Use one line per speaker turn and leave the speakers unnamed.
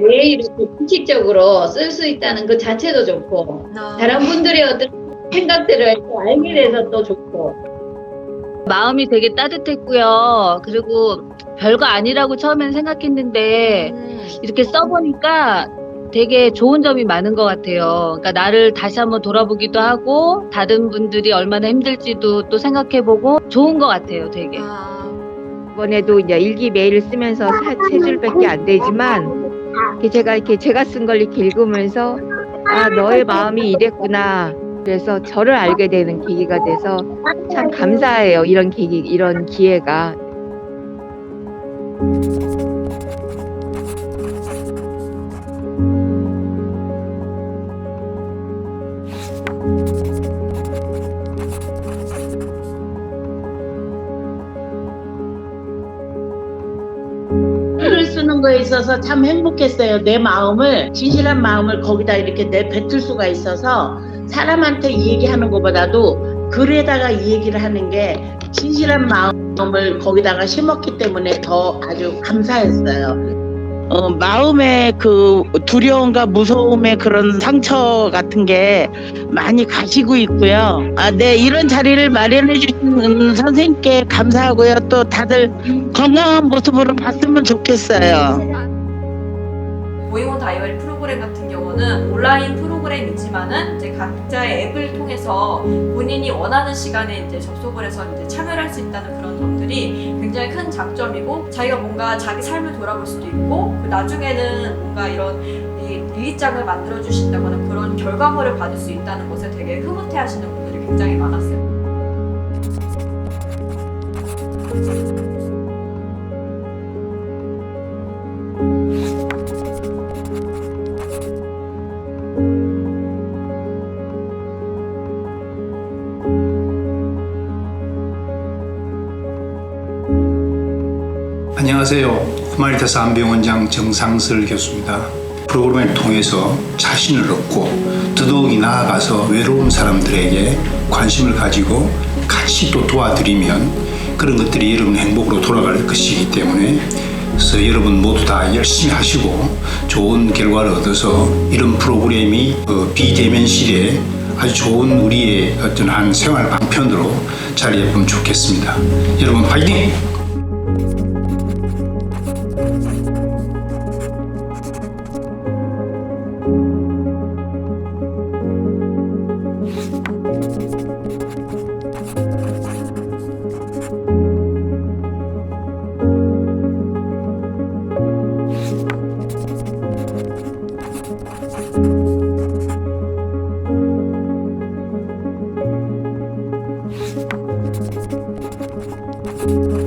왜 이렇게 규칙적으로 쓸 수 있다는 그 자체도 좋고 다른 분들의 어떤 생각들을 또 알게 돼서 또 좋고 마음이 되게 따뜻했고요. 그리고 별거 아니라고 처음엔 생각했는데 이렇게 써보니까 되게 좋은 점이 많은 것 같아요. 그러니까 나를 다시 한번 돌아보기도 하고 다른 분들이 얼마나 힘들지도 또 생각해보고 좋은 것 같아요. 되게.
이번에도 이제 일기 메일을 쓰면서 사- 세 줄밖에 안 되지만 이렇게 제가 이렇게 제가 쓴 걸 이렇게 읽으면서 아 너의 마음이 이랬구나 그래서 저를 알게 되는 계기가 돼서 참 감사해요 이런 계기 이런 기회가
글을 쓰는 거에 있어서 참 행복했어요. 내 마음을 진실한 마음을 거기다 이렇게 내 뱉을 수가 있어서 사람한테 이 얘기하는 것보다도 글에다가 이 얘기를 하는 게 진실한 마음을 거기다가 심었기 때문에 더 아주 감사했어요. 어, 마음의 그 두려움과 무서움의 그런 상처 같은 게 많이 가시고 있고요. 아, 네, 이런 자리를 마련해 주신 선생님께 감사하고요. 또 다들 건강한 모습으로 봤으면 좋겠어요.
모의원 다이어리 프로그램 같은 경우는 온라인 프로그램 이지만은 이제 각자의 앱을 통해서 본인이 원하는 시간에 이제 접속을 해서 이제 참여를 할수 있다는 그런 점들이 굉장히 큰 장점이고 자기가 뭔가 자기 삶을 돌아볼 수도 있고 그 나중에는 뭔가 이런 이 일기장을 만들어 주신다거나 그런 결과물을 받을 수 있다는 것에 되게 흐뭇해하시는 분들이 굉장히 많았어요.
안녕하세요. 후마니타스 안병원장 정상설 교수입니다. 프로그램을 통해서 자신을 얻고 더더욱이 나아가서 외로운 사람들에게 관심을 가지고 같이 또 도와드리면 그런 것들이 여러분 행복으로 돌아갈 것이기 때문에 그래서 여러분 모두 다 열심히 하시고 좋은 결과를 얻어서 이런 프로그램이 어, 비대면실에 아주 좋은 우리의 어떤 한 생활 방편으로 자리했으면 좋겠습니다. 여러분 화이팅!
네.